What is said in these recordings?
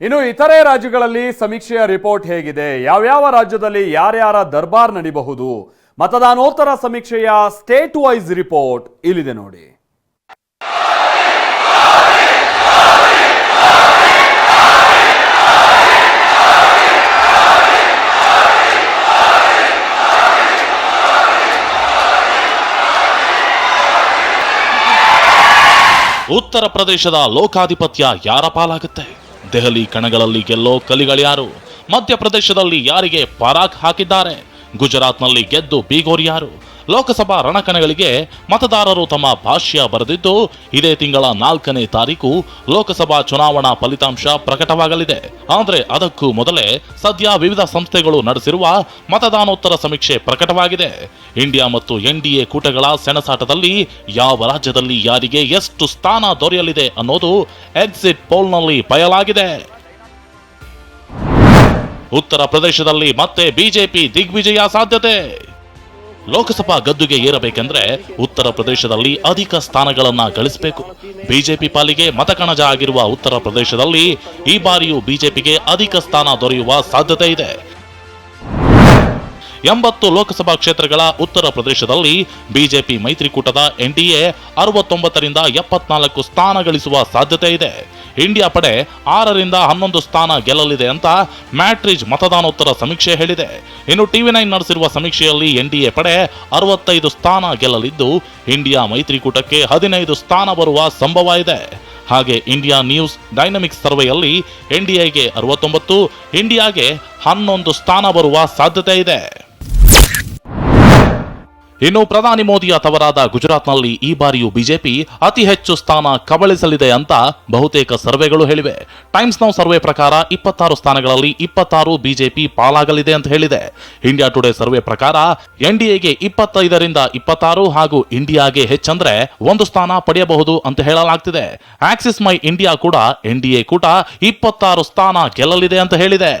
ಇನ್ನು ಇತರೆ ರಾಜ್ಯಗಳಲ್ಲಿ ಸಮೀಕ್ಷೆಯ ರಿಪೋರ್ಟ್ ಹೇಗಿದೆ. ಯಾವ್ಯಾವ ರಾಜ್ಯದಲ್ಲಿ ಯಾರ್ಯಾರ ದರ್ಬಾರ್ ನಡಿಬಹುದು? ಮತದಾನೋತ್ತರ ಸಮೀಕ್ಷೆಯ ಸ್ಟೇಟ್ ವೈಸ್ ರಿಪೋರ್ಟ್ ಇಲ್ಲಿದೆ ನೋಡಿ. ಉತ್ತರ ಪ್ರದೇಶದ ಲೋಕಾಧಿಪತ್ಯ ಯಾರ ಪಾಲಾಗುತ್ತೆ? ದೆಹಲಿ ಕಣಗಳಲ್ಲಿ ಗೆಲ್ಲೋ ಕಲಿಗಳ್ಯಾರು. ಮಧ್ಯಪ್ರದೇಶದಲ್ಲಿ ಯಾರಿಗೆ ಪರಾಕ್ ಹಾಕಿದ್ದಾರೆ? ಗುಜರಾತ್ನಲ್ಲಿ ಗೆದ್ದು ಬೀಗೋರ್ ಯಾರು ಲೋಕಸಭಾ ರಣಕಣಗಳಿಗೆ ಮತದಾರರು ತಮ್ಮ ಭಾಷ್ಯ ಬರೆದಿದ್ದು, ಇದೇ ತಿಂಗಳ ನಾಲ್ಕನೇ ತಾರೀಕು ಲೋಕಸಭಾ ಚುನಾವಣಾ ಫಲಿತಾಂಶ ಪ್ರಕಟವಾಗಲಿದೆ. ಆದರೆ ಅದಕ್ಕೂ ಮೊದಲೇ ಸದ್ಯ ವಿವಿಧ ಸಂಸ್ಥೆಗಳು ನಡೆಸಿರುವ ಮತದಾನೋತ್ತರ ಸಮೀಕ್ಷೆ ಪ್ರಕಟವಾಗಿದೆ. ಇಂಡಿಯಾ ಮತ್ತು ಎನ್ಡಿಎ ಕೂಟಗಳ ಸೆಣಸಾಟದಲ್ಲಿ ಯಾವ ರಾಜ್ಯದಲ್ಲಿ ಯಾರಿಗೆ ಎಷ್ಟು ಸ್ಥಾನ ದೊರೆಯಲಿದೆ ಅನ್ನೋದು ಎಕ್ಸಿಟ್ ಪೋಲ್ನಲ್ಲಿ ಬಯಲಾಗಿದೆ. ಉತ್ತರ ಪ್ರದೇಶದಲ್ಲಿ ಮತ್ತೆ ಬಿಜೆಪಿ ದಿಗ್ವಿಜಯ ಸಾಧ್ಯತೆ. ಲೋಕಸಭಾ ಗದ್ದುಗೆ ಏರಬೇಕೆಂದ್ರೆ ಉತ್ತರ ಪ್ರದೇಶದಲ್ಲಿ ಅಧಿಕ ಸ್ಥಾನಗಳನ್ನ ಗಳಿಸಬೇಕು. ಬಿಜೆಪಿ ಪಾಲಿಗೆ ಮತಕಣಜ ಆಗಿರುವ ಉತ್ತರ ಪ್ರದೇಶದಲ್ಲಿ ಈ ಬಾರಿಯೂ ಬಿಜೆಪಿಗೆ ಅಧಿಕ ಸ್ಥಾನ ದೊರೆಯುವ ಸಾಧ್ಯತೆ ಇದೆ. ಎಂಬತ್ತು ಲೋಕಸಭಾ ಕ್ಷೇತ್ರಗಳ ಉತ್ತರ ಪ್ರದೇಶದಲ್ಲಿ ಬಿಜೆಪಿ ಮೈತ್ರಿಕೂಟದ ಎನ್ಡಿಎ ಅರವತ್ತೊಂಬತ್ತರಿಂದ ಎಪ್ಪತ್ನಾಲ್ಕು ಸ್ಥಾನ ಗಳಿಸುವ ಸಾಧ್ಯತೆ ಇದೆ. ಇಂಡಿಯಾ ಪಡೆ ಆರರಿಂದ ಹನ್ನೊಂದು ಸ್ಥಾನ ಗೆಲ್ಲಲಿದೆ ಅಂತ ಮ್ಯಾಟ್ರಿಜ್ ಮತದಾನೋತ್ತರ ಸಮೀಕ್ಷೆ ಹೇಳಿದೆ. ಇನ್ನು ಟಿವಿ ನೈನ್ ನಡೆಸಿರುವ ಸಮೀಕ್ಷೆಯಲ್ಲಿ ಎನ್ಡಿಎ ಪಡೆ ಅರವತ್ತೈದು ಸ್ಥಾನ ಗೆಲ್ಲಲಿದ್ದು, ಇಂಡಿಯಾ ಮೈತ್ರಿಕೂಟಕ್ಕೆ ಹದಿನೈದು ಸ್ಥಾನ ಬರುವ ಸಂಭವ ಇದೆ. ಹಾಗೆ ಇಂಡಿಯಾ ನ್ಯೂಸ್ ಡೈನಮಿಕ್ಸ್ ಸರ್ವೆಯಲ್ಲಿ ಎನ್ಡಿಎಗೆ ಅರವತ್ತೊಂಬತ್ತು, ಇಂಡಿಯಾಗೆ ಹನ್ನೊಂದು ಸ್ಥಾನ ಬರುವ ಸಾಧ್ಯತೆ ಇದೆ. ಇನ್ನು ಪ್ರಧಾನಿ ಮೋದಿಯ ತವರಾದ ಗುಜರಾತ್ನಲ್ಲಿ ಈ ಬಾರಿಯೂ ಬಿಜೆಪಿ ಅತಿ ಹೆಚ್ಚು ಸ್ಥಾನ ಕಬಳಿಸಲಿದೆ ಅಂತ ಬಹುತೇಕ ಸರ್ವೆಗಳು ಹೇಳಿವೆ. ಟೈಮ್ಸ್ ನೌ ಸರ್ವೆ ಪ್ರಕಾರ ಇಪ್ಪತ್ತಾರು ಸ್ಥಾನಗಳಲ್ಲಿ ಇಪ್ಪತ್ತಾರು ಬಿಜೆಪಿ ಪಾಲಾಗಲಿದೆ ಅಂತ ಹೇಳಿದೆ. ಇಂಡಿಯಾ ಟುಡೇ ಸರ್ವೆ ಪ್ರಕಾರ ಎನ್ಡಿಎಗೆ ಇಪ್ಪತ್ತೈದರಿಂದ ಇಪ್ಪತ್ತಾರು ಹಾಗೂ ಇಂಡಿಯಾಗೆ ಹೆಚ್ಚಂದ್ರೆ ಒಂದು ಸ್ಥಾನ ಪಡೆಯಬಹುದು ಅಂತ ಹೇಳಲಾಗ್ತಿದೆ. ಆಕ್ಸಿಸ್ ಮೈ ಇಂಡಿಯಾ ಕೂಡ ಎನ್ಡಿಎ ಕೂಟ ಇಪ್ಪತ್ತಾರು ಸ್ಥಾನ ಗೆಲ್ಲಲಿದೆ ಅಂತ ಹೇಳಿದೆ.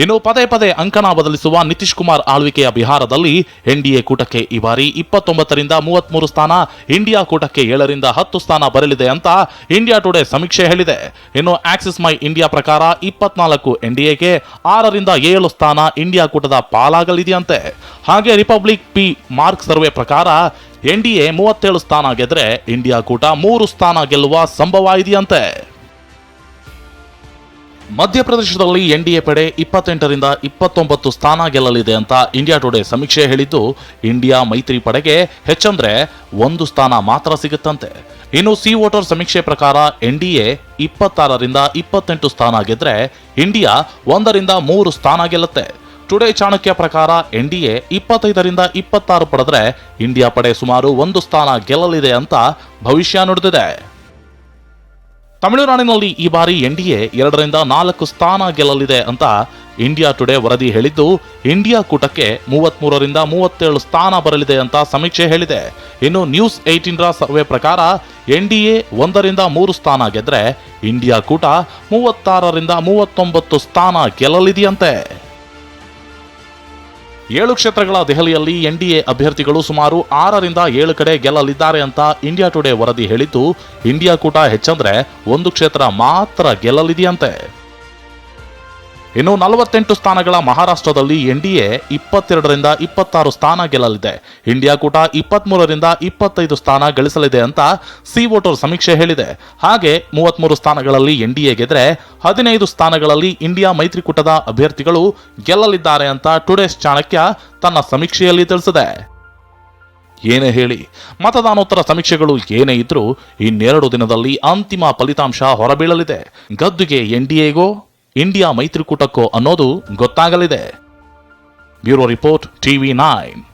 ಇನ್ನು ಪದೇ ಪದೇ ಅಂಕಣ ಬದಲಿಸುವ ನಿತೀಶ್ ಕುಮಾರ್ ಆಳ್ವಿಕೆಯ ಬಿಹಾರದಲ್ಲಿ ಎನ್ಡಿಎ ಕೂಟಕ್ಕೆ ಈ ಬಾರಿ ಇಪ್ಪತ್ತೊಂಬತ್ತರಿಂದ ಮೂವತ್ಮೂರು ಸ್ಥಾನ, ಇಂಡಿಯಾ ಕೂಟಕ್ಕೆ ಏಳರಿಂದ ಹತ್ತು ಸ್ಥಾನ ಬರಲಿದೆ ಅಂತ ಇಂಡಿಯಾ ಟುಡೇ ಸಮೀಕ್ಷೆ ಹೇಳಿದೆ. ಇನ್ನು ಆಕ್ಸಿಸ್ ಮೈ ಇಂಡಿಯಾ ಪ್ರಕಾರ ಇಪ್ಪತ್ನಾಲ್ಕು ಎನ್ಡಿಎಗೆ ಆರರಿಂದ ಏಳು ಸ್ಥಾನ ಇಂಡಿಯಾ ಕೂಟದ ಪಾಲಾಗಲಿದೆಯಂತೆ. ಹಾಗೆ ರಿಪಬ್ಲಿಕ್ ಪಿ ಮಾರ್ಕ್ ಸರ್ವೆ ಪ್ರಕಾರ ಎನ್ಡಿಎ ಮೂವತ್ತೇಳು ಸ್ಥಾನ ಗೆದ್ರೆ ಇಂಡಿಯಾ ಕೂಟ ಮೂರು ಸ್ಥಾನ ಗೆಲ್ಲುವ ಸಂಭವ ಇದೆಯಂತೆ. ಮಧ್ಯಪ್ರದೇಶದಲ್ಲಿ ಎನ್ಡಿಎ ಪಡೆ ಇಪ್ಪತ್ತೆಂಟರಿಂದ ಇಪ್ಪತ್ತೊಂಬತ್ತು ಸ್ಥಾನ ಗೆಲ್ಲಲಿದೆ ಅಂತ ಇಂಡಿಯಾ ಟುಡೇ ಸಮೀಕ್ಷೆ ಹೇಳಿದ್ದು, ಇಂಡಿಯಾ ಮೈತ್ರಿ ಪಡೆಗೆ ಹೆಚ್ಚಂದ್ರೆ ಒಂದು ಸ್ಥಾನ ಮಾತ್ರ ಸಿಗುತ್ತಂತೆ. ಇನ್ನು ಸಿ ವೋಟರ್ ಸಮೀಕ್ಷೆ ಪ್ರಕಾರ ಎನ್ಡಿಎ ಇಪ್ಪತ್ತಾರರಿಂದ ಇಪ್ಪತ್ತೆಂಟು ಸ್ಥಾನ ಗೆದ್ರೆ ಇಂಡಿಯಾ ಒಂದರಿಂದ ಮೂರು ಸ್ಥಾನ ಗೆಲ್ಲುತ್ತೆ. ಟುಡೇ ಚಾಣಕ್ಯ ಪ್ರಕಾರ ಎನ್ಡಿಎ ಇಪ್ಪತ್ತೈದರಿಂದ ಇಪ್ಪತ್ತಾರು ಪಡೆದ್ರೆ ಇಂಡಿಯಾ ಪಡೆ ಸುಮಾರು ಒಂದು ಸ್ಥಾನ ಗೆಲ್ಲಲಿದೆ ಅಂತ ಭವಿಷ್ಯ ನುಡಿದಿದೆ. ತಮಿಳುನಾಡಿನಲ್ಲಿ ಈ ಬಾರಿ ಎನ್ಡಿಎ ಎರಡರಿಂದ ನಾಲ್ಕು ಸ್ಥಾನ ಗೆಲ್ಲಲಿದೆ ಅಂತ ಇಂಡಿಯಾ ಟುಡೇ ವರದಿ ಹೇಳಿದ್ದು ಇಂಡಿಯಾ ಕೂಟಕ್ಕೆ ಮೂವತ್ಮೂರರಿಂದ ಮೂವತ್ತೇಳು ಸ್ಥಾನ ಬರಲಿದೆ ಅಂತ ಸಮೀಕ್ಷೆ ಹೇಳಿದೆ. ಇನ್ನು ನ್ಯೂಸ್ ಏಯ್ಟೀನ್ರ ಸರ್ವೆ ಪ್ರಕಾರ, ಎನ್ಡಿಎ ಒಂದರಿಂದ ಮೂರು ಸ್ಥಾನ ಗೆದ್ರೆ ಇಂಡಿಯಾ ಕೂಟ ಮೂವತ್ತಾರರಿಂದ ಮೂವತ್ತೊಂಬತ್ತು ಸ್ಥಾನ ಗೆಲ್ಲಲಿದೆಯಂತೆ. ಏಳು ಕ್ಷೇತ್ರಗಳ ದೆಹಲಿಯಲ್ಲಿ ಎನ್ಡಿಎ ಅಭ್ಯರ್ಥಿಗಳು ಸುಮಾರು ಆರರಿಂದ ಏಳು ಕಡೆ ಗೆಲ್ಲಲಿದ್ದಾರೆ ಅಂತ ಇಂಡಿಯಾ ಟುಡೇ ವರದಿ ಹೇಳಿದ್ದು, ಇಂಡಿಯಾ ಕೂಟ ಹೆಚ್ಚಂದ್ರೆ ಒಂದು ಕ್ಷೇತ್ರ ಮಾತ್ರ ಗೆಲ್ಲಲಿದೆಯಂತೆ. ಇನ್ನು ನಲವತ್ತೆಂಟು ಸ್ಥಾನಗಳ ಮಹಾರಾಷ್ಟ್ರದಲ್ಲಿ ಎನ್ಡಿಎ ಇಪ್ಪತ್ತೆರಡರಿಂದ ಇಪ್ಪತ್ತಾರು ಸ್ಥಾನ ಗೆಲ್ಲಲಿದೆ. ಇಂಡಿಯಾ ಕೂಟ ಇಪ್ಪತ್ಮೂರರಿಂದ ಇಪ್ಪತ್ತೈದು ಸ್ಥಾನ ಗಳಿಸಲಿದೆ ಅಂತ ಸಿ ವೋಟರ್ ಸಮೀಕ್ಷೆ ಹೇಳಿದೆ. ಹಾಗೆ ಮೂವತ್ಮೂರು ಸ್ಥಾನಗಳಲ್ಲಿ ಎನ್ಡಿಎ ಗೆದ್ರೆ ಹದಿನೈದು ಸ್ಥಾನಗಳಲ್ಲಿ ಇಂಡಿಯಾ ಮೈತ್ರಿಕೂಟದ ಅಭ್ಯರ್ಥಿಗಳು ಗೆಲ್ಲಲಿದ್ದಾರೆ ಅಂತ ಟುಡೇಸ್ ಚಾಣಕ್ಯ ತನ್ನ ಸಮೀಕ್ಷೆಯಲ್ಲಿ ತಿಳಿಸಿದೆ. ಏನೇ ಹೇಳಿ, ಮತದಾನೋತ್ತರ ಸಮೀಕ್ಷೆಗಳು ಏನೇ ಇದ್ರೂ ಇನ್ನೆರಡು ದಿನದಲ್ಲಿ ಅಂತಿಮ ಫಲಿತಾಂಶ ಹೊರಬೀಳಲಿದೆ. ಗದ್ದುಗೆ ಎನ್ಡಿಎಗೋ ಇಂಡಿಯಾ ಮೈತ್ರಿಕೂಟಕ್ಕೋ ಅನ್ನೋದು ಗೊತ್ತಾಗಲಿದೆ. Bureau report TV nine.